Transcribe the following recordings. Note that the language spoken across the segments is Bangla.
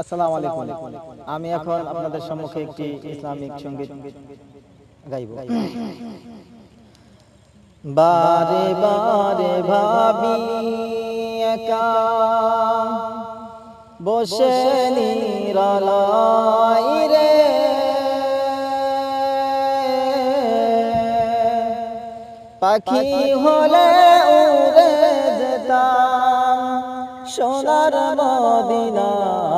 আসসালামু আলাইকুম। আমি এখন আপনাদের সম্মুখে একটি ইসলামিক সংগীত গাইব। বারে বারে ভাবি একা বসে নিরালাই রে। পাখি হলে উড়ে যেতাম সোনার মদিনাই রে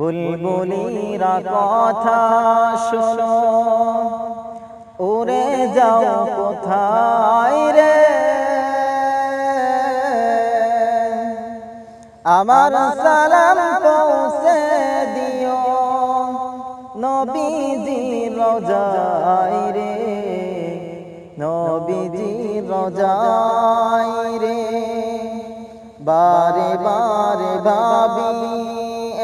বুলবুলিরা কথা শোনো। উড়ে যাও কোথায় রে? আমার সালাম পৌঁছে দিও। নবীজি রোজাই রে। নবীজি রোজাই রে। বারে বারে ভাবি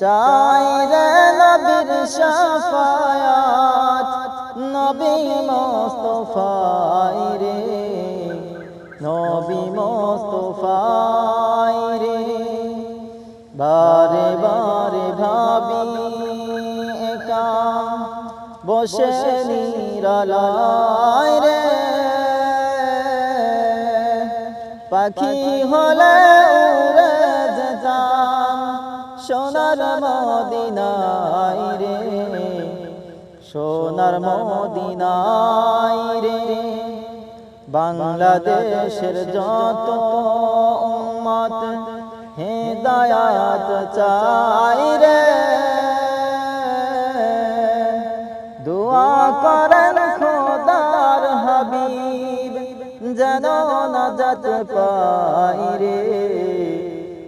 চাই রে নবীর শাফায়াত নবী মোস্তফাই রে, নবী মোস্তফাই রে। বারে বারে ভাবি একা, বসে নিরালাই রে। পাখি হলে উড়ে সোনার মদিনাই রে, সোনার মদিনাই রে। বাংলাদেশের যত উম্মত হেদায়াত চাই রে। দোয়া করেন খোদার হাবিব, যেন নাজাত পাই রে।